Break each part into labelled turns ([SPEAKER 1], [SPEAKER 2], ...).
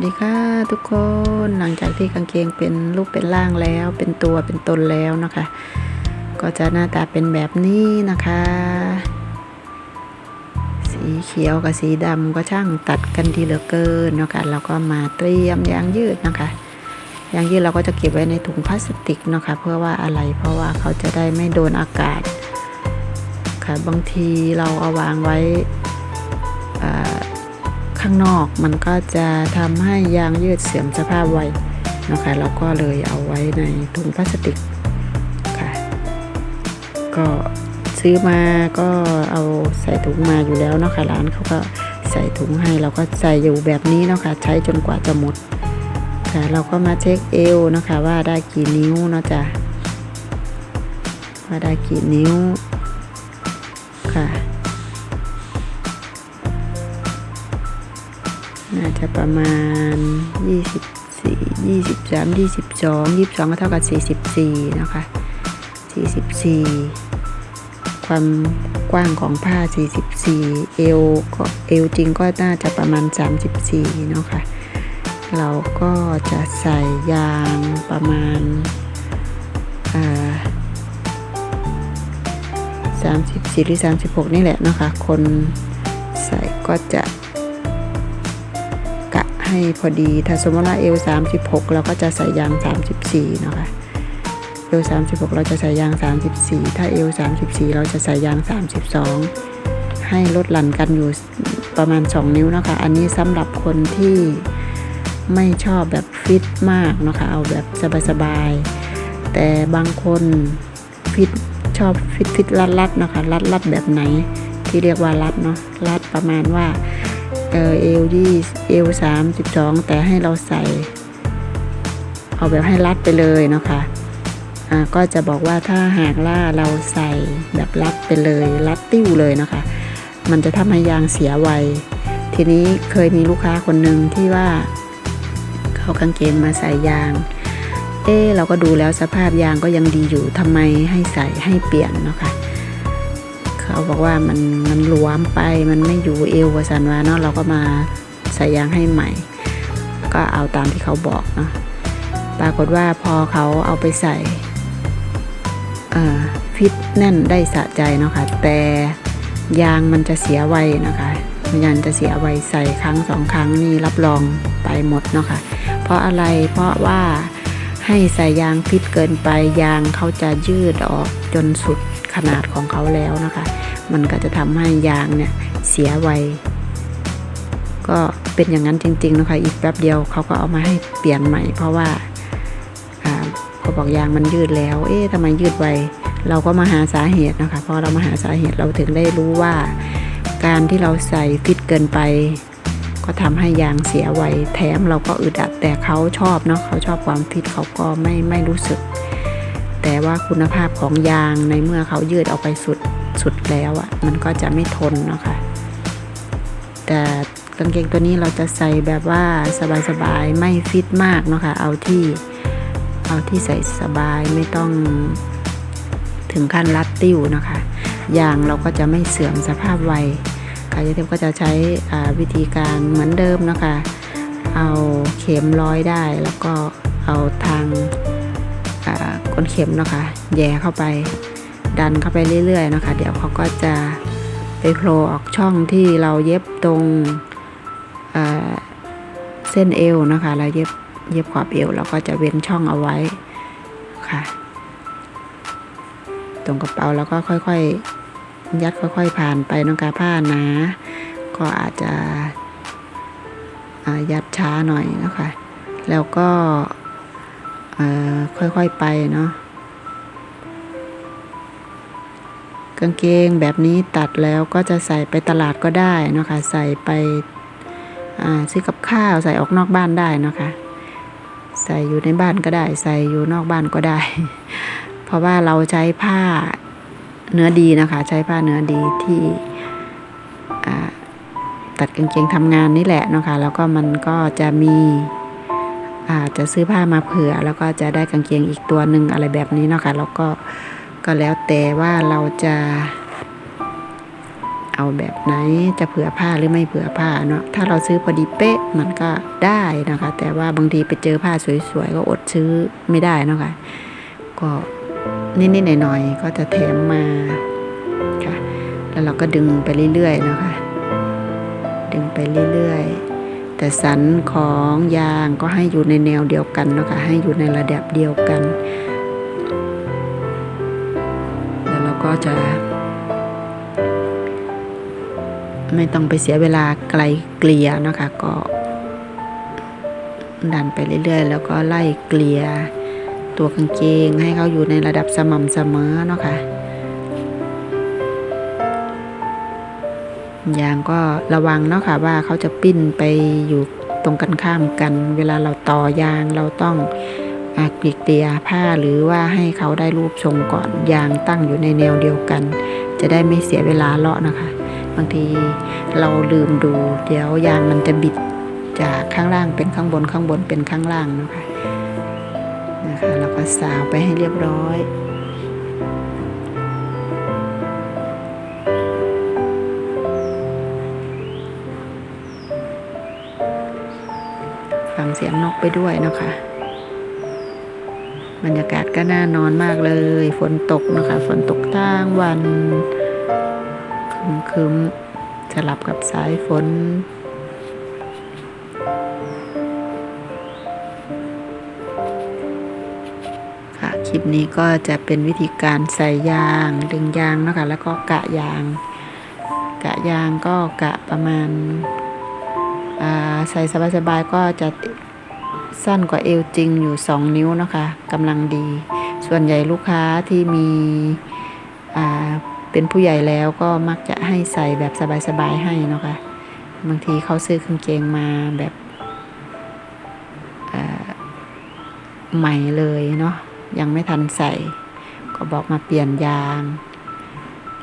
[SPEAKER 1] วัสดีค่ะทุกคนหลังจากที่กางเกงเป็นรูปเป็นร่างแล้ว เป็นตัวเป็นตนแล้วนะคะ ก็จะหน้าตาเป็นแบบนี้นะคะ สีเขียวกับสีดำก็ช่างตัดกันดีเหลือเกินนะคะแล้วก็มาเตรียมยางยืดนะคะยางยืดเราก็จะเก็บไว้ในถุงพลาสติกนะคะเพื่อว่าอะไรเพราะว่าเขาจะได้ไม่โดนอากาศค่ะบางทีเราเอาวางไว้อ่า ข้างนอกมันก็จะทำให้ยางยืดเสื่อมสภาพไวนะคะเราก็เลยเอาไว้ในถุงพลาสติกค่ะก็ซื้อมาก็เอาใส่ถุงมาอยู่แล้วนะคะร้านเขาก็ใส่ถุงให้เราก็ใส่อยู่แบบนี้นะคะใช้จนกว่าจะหมดค่ะเราก็มาเช็คเอวนะคะว่าได้กี่นิ้วเนาะจ๊ะว่าได้กี่นิ้วค่ะ น่าจะประมาณ 24 23 22 22ก็เท่ากับ 44 นะคะ 44 ความกว้างของผ้า 44 เอวก็เอวจริงก็น่าจะประมาณ 34 เนาะค่ะ เราก็จะใส่ยางประมาณา34 หรือ 36 นี่แหละเนาะคะ คนใส่ก็จะ ให้พอดีถ้าสมมติว่าเอว36 เราก็จะใส่ยาง 34 นะคะเอว36 เราจะใส่ยาง 34 ถ้าเอว34 เราจะใส่ยาง 32 ให้ลดหลั่นกันอยู่ประมาณ 2 นิ้วนะคะ อันนี้สำหรับคนที่ไม่ชอบแบบฟิตมากนะคะ เอาแบบสบายๆ แต่บางคนฟิตชอบฟิตฟิตรัดรัดๆนะคะ รัดรัดๆแบบไหนที่เรียกว่ารัดเนาะ รัดประมาณว่า เออเอวยี่เอวสามสิบสองแต่ให้เราใส่ เอาแบบให้รัดไปเลยเนาะคะอ่าก็จะบอกว่าถ้าหากล่าเราใส่แบบรัดไปเลยรัดติ้วเลยนะคะ มันจะทำให้ยางเสียไวทีนี้เคยมีลูกค้าคนหนึ่งที่ว่าเขากางเกงมาใส่ยาง เอ๊เราก็ดูแล้วสภาพยางก็ยังดีอยู่ทำไมให้ใส่ให้เปลี่ยนเนาะคะ เขาบอกว่ามันมันหลวมไปมันไม่อยู่เอวกว่าสันวาเนาะเราก็มาใส่ยางให้ใหม่ ก็เอาตามที่เขาบอกเนาะปรากฏว่าพอเขาเอาไปใส่ฟิตแน่นได้สะใจเนาะค่ะแต่ยางมันจะเสียไวนะคะยางจะเสียไวใส่ครั้งสองครั้งนี่รับรองไปหมดเนาะค่ะเพราะอะไรเพราะว่าให้ใส่ยางฟิตเกินไปยางเขาจะยืดออกจนสุดขนาดของเขาแล้วนะคะ มันก็จะทำให้ยางเนี่ยเสียไว ก็เป็นอย่างนั้นจริงๆนะคะอีกแป๊บเดียวเขาก็เอามาให้เปลี่ยนใหม่ เพราะว่าเขาบอกยางมันยืดแล้ว เอ๊ะทำไมยืดไว เราก็มาหาสาเหตุนะคะพอเรามาหาสาเหตุเราถึงได้รู้ว่า การที่เราใส่ฟิตเกินไป ก็ทำให้ยางเสียไว แถมเราก็อึดอัดแต่เขาชอบเนาะเขาชอบความฟิตเขาก็ไม่ไม่รู้สึก แต่ว่าคุณภาพของยางในเมื่อเขายืดออกไปสุด สุดแล้วอะ่ะ มันก็จะไม่ทนนะคะ แต่กางเกงตัวนี้เราจะใส่แบบว่าสบายๆ ไม่ฟิตมากเนาะคะ่ะ เอาที่ เอาที่ใส่สบายไม่ต้องถึงขั้นรัดติ้วนะคะ ยางเราก็จะไม่เสื่อมสภาพไวกายเทพก็จะใช้วิธีการเหมือนเดิมนะคะ เอาเข็มร้อยได้แล้วก็เอาทางก้นเข็มนะคะ แย่เข้าไป ดันเข้าไปเรื่อยๆนะคะ เดี๋ยวเขาก็จะไปโผล่ออกช่องที่เราเย็บตรงอ่าเส้นเอวนะคะเราเย็บเย็บขอบเอวเราก็จะเว้นช่องเอาไว้ค่ะ ตรงกระเป๋าแล้วก็ค่อยๆ ยัดค่อยๆผ่านไปน้องกาผ้านาก็อาจจะยัดช้าหน่อยนะคะ แล้วก็ค่อยๆไปเนาะ กางเกงแบบนี้ตัดแล้วก็จะใส่ไปตลาดก็ได้นะคะใส่ไปซื้อกับข้าวใส่ออกนอกบ้านได้นะคะใส่อยู่ในบ้านก็ได้ ใส่อยู่นอกบ้านก็ได้ เพราะว่าเราใช้ผ้าเนื้อดีนะคะ ใช้ผ้าเนื้อดีที่ตัดกางเกงทำงานนี่แหละนะคะแล้วก็มันก็จะมีอาจจะซื้อผ้ามาเผื่อ แล้วก็จะได้กางเกงอีกตัวหนึ่งอะไรแบบนี้นะคะแล้วก็ ก็แล้วแต่ว่าเราจะเอาแบบไหนจะเผื่อผ้าหรือไม่เผื่อผ้าเนาะถ้าเราซื้อพอดีเป๊ะมันก็ได้นะคะ แต่ว่าบางทีไปเจอผ้าสวยๆก็อดซื้อไม่ได้เนาะค่ะก็นิดๆหน่อยๆก็จะแถมมาค่ะ แล้วเราก็ดึงไปเรื่อยๆนะคะ ดึงไปเรื่อยๆ แต่สันของยางก็ให้อยู่ในแนวเดียวกันเนาะคะให้อยู่ในระดับเดียวกัน ก็จะ ไม่ต้องไปเสียเวลาไกลเกลี่ยนะคะ ก็ดันไปเรื่อย ๆ แล้วก็ไล่เกลี่ยตัวกางเกงให้เขาอยู่ในระดับสม่ำเสมอเนาะค่ะยางก็ระวังเนาะค่ะว่าเขาจะปิ้นไปอยู่ตรงกันข้ามกัน เวลาเราต่อยางเราต้อง อากรีดเกลี่ยผ้าหรือว่าให้เขาได้รูปทรงก่อนยางตั้งอยู่ในแนวเดียวกัน จะได้ไม่เสียเวลาเลาะนะคะ บางทีเราลืมดู เดี๋ยวยางมันจะบิดจากข้างล่างเป็นข้างบนข้างบนเป็นข้างล่างนะคะนะคะแล้วก็สาวไปให้เรียบร้อยฟังเสียงนกไปด้วยนะคะ บรรยากาศก็น่านอนมากเลย ฝนตกนะคะ ฝนตกทั้งวันคึมๆสลับกับสายฝนค่ะคลิปนี้ก็จะเป็นวิธีการใส่ยาง ดึงยางนะคะแล้วก็กะยาง กะยางก็กะประมาณอ่าใส่สบายๆก็จะ สั้นกว่าเอวจริงอยู่ 2 นิ้วนะคะกำลังดี ส่วนใหญ่ลูกค้าที่มีเป็นผู้ใหญ่แล้วก็มักจะให้ใส่แบบสบายๆให้นะคะบางทีเขาซื้อกางเกงมาแบบใหม่เลยเนาะยังไม่ทันใส่ ก็บอกมาเปลี่ยนยาง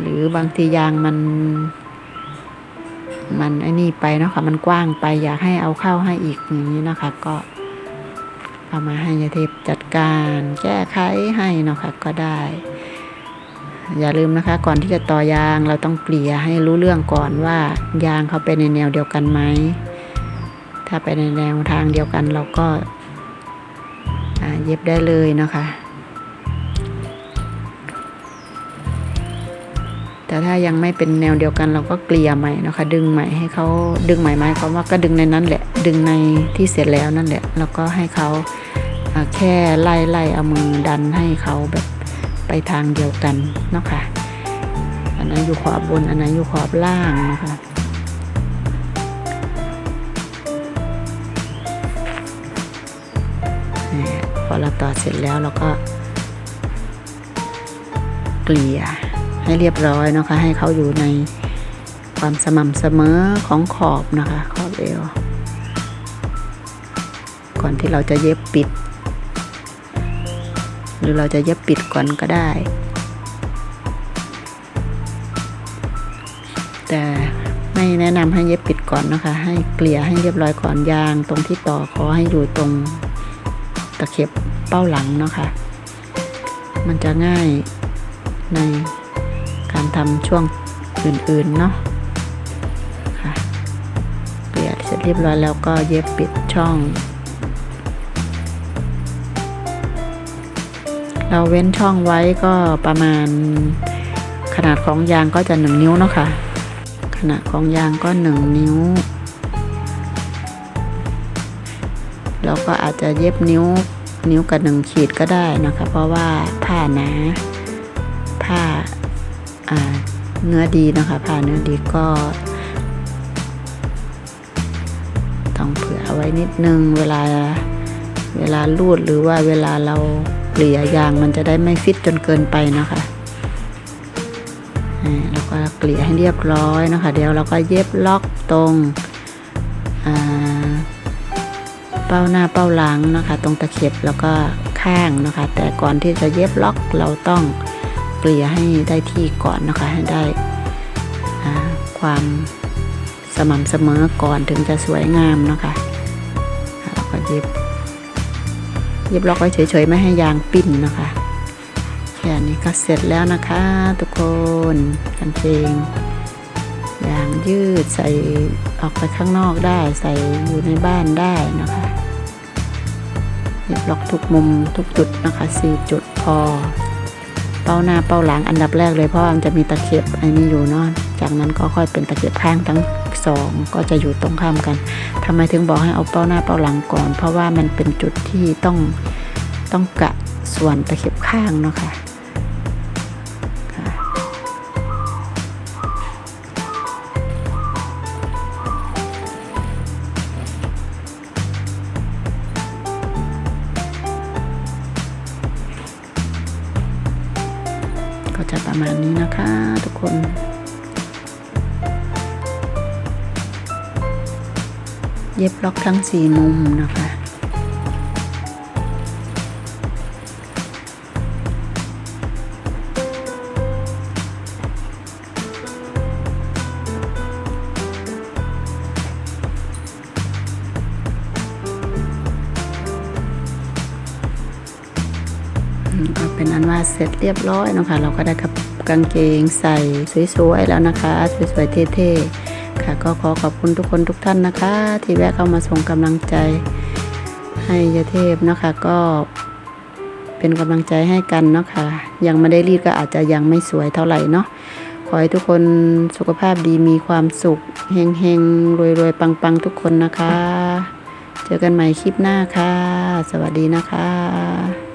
[SPEAKER 1] หรือบางทียางมัน มันไอ้นี่ไปเนาะค่ะมันกว้างไปอยากให้เอาเข้าให้อีกอย่างนี้นะคะ ก็ เอามาให้ยาเทพจัดการแก้ไขให้เนาะค่ะก็ได้ อย่าลืมนะคะ ก่อนที่จะต่อยางเราต้องเกลี่ยให้รู้เรื่องก่อนว่ายางเขาไปในแนวเดียวกันไหมถ้าไปในแนวทางเดียวกันเราก็เย็บได้เลยเนาะคะ แต่ถ้ายังไม่เป็นแนวเดียวกันเราก็เกลี่ยใหม่นะคะ ดึงใหม่ให้เขาดึงใหม่ไหมควาว่าก็ดึงในนั้นแหละ ดึงในที่เสร็จแล้วนั่นแหละ แล้วก็ให้เขาแค่ไล่ไล่เอามือดันให้เขาแบบไปทางเดียวกันเนาะค่ะอันนั้นอยู่ขวาบนอันนั้นอยู่ขวาล่างนะคะพอเราต่อเสร็จแล้วเราก็เกลี่ย ให้เรียบร้อยนะคะ ให้เขาอยู่ในความสม่ำเสมอของขอบนะคะ ขอบเอวก่อนที่เราจะเย็บปิด หรือเราจะเย็บปิดก่อนก็ได้ แต่ไม่แนะนำให้เย็บปิดก่อนนะคะ ให้เกลี่ยให้เรียบร้อยก่อนยางตรงที่ต่อขอให้อยู่ตรงตะเข็บเป้าหลังนะคะ มันจะง่ายใน การทำช่วงอื่นๆเนาะค่ะเกลี่ยนเสร็จเรียบร้อยแล้วก็เย็บปิดช่อง เราเว้นช่องไว้ก็ประมาณขนาดของยางก็จะหนึ่งนิ้วเนาะค่ะ ขนาดของยางก็หนึ่งนิ้ว เราก็อาจจะเย็บนิ้วนิ้วกับหนึ่งขีดก็ได้นะคะ เพราะว่าผ้าหนาผ้าอ่า เนื้อดีนะคะผ้าเนื้อดีก็ต้องเผื่อเอาไว้นิดนึงเวลาเวลาลูดหรือว่าเวลาเราเกลี่ยยางมันจะได้ไม่ฟิตจนเกินไปนะคะแล้วก็เกลี่ยให้เรียบร้อยนะคะ เดี๋ยวเราก็เย็บล็อกตรงเป้าหน้าเป้าหลังนะคะ ตรงตะเข็บแล้วก็ข้างนะคะ แต่ก่อนที่จะเย็บล็อกเราต้อง เกลี่ยให้ได้ที่ก่อนนะคะ ให้ได้ความสม่ำเสมอก่อนถึงจะสวยงามนะคะแล้วก็เย็บเย็บล็อกไว้เฉยๆไม่ให้ยางปิ้นนะคะแค่นี้ก็เสร็จแล้วนะคะ ทุกคนกางเกงยางยืดใส่ออกไปข้างนอกได้ใส่อยู่ในบ้านได้นะคะเย็บล็อกทุกมุมทุกจุดนะคะสี่จุดพอ เป้าหน้าเป้าหลังอันดับแรกเลยเพราะว่ามันจะมีตะเข็บอันนี้อยู่เนอนจากนั้นก็ค่อยเป็นตะเข็บข้างทั้งสองก็จะอยู่ตรงข้ามกันทำไมถึงบอกให้เอาเป้าหน้าเป้าหลังก่อน เพราะว่ามันเป็นจุดที่ต้องต้องกะส่วนตะเข็บข้างเนาะคะค่ะ เย็บล็อกทั้งสี่มุมนะคะอืมก็เป็นอันว่าเสร็จเรียบร้อยนะคะ เราก็ได้กับกางเกงใส่สวยๆแล้วนะคะ สวยๆเท่ๆ ค่ะ ก็ขอขอบคุณทุกคนทุกท่านนะคะ ที่แวะเข้ามาส่งกำลังใจให้ยาเทพนะคะ ก็เป็นกำลังใจให้กันเนาะค่ะ ยังไม่ได้รีดก็อาจจะยังไม่สวยเท่าไหร่เนาะขอให้ทุกคนสุขภาพดีมีความสุขเฮงๆรวยๆปังๆทุกคนนะคะ เจอกันใหม่คลิปหน้าค่ะ สวัสดีนะคะ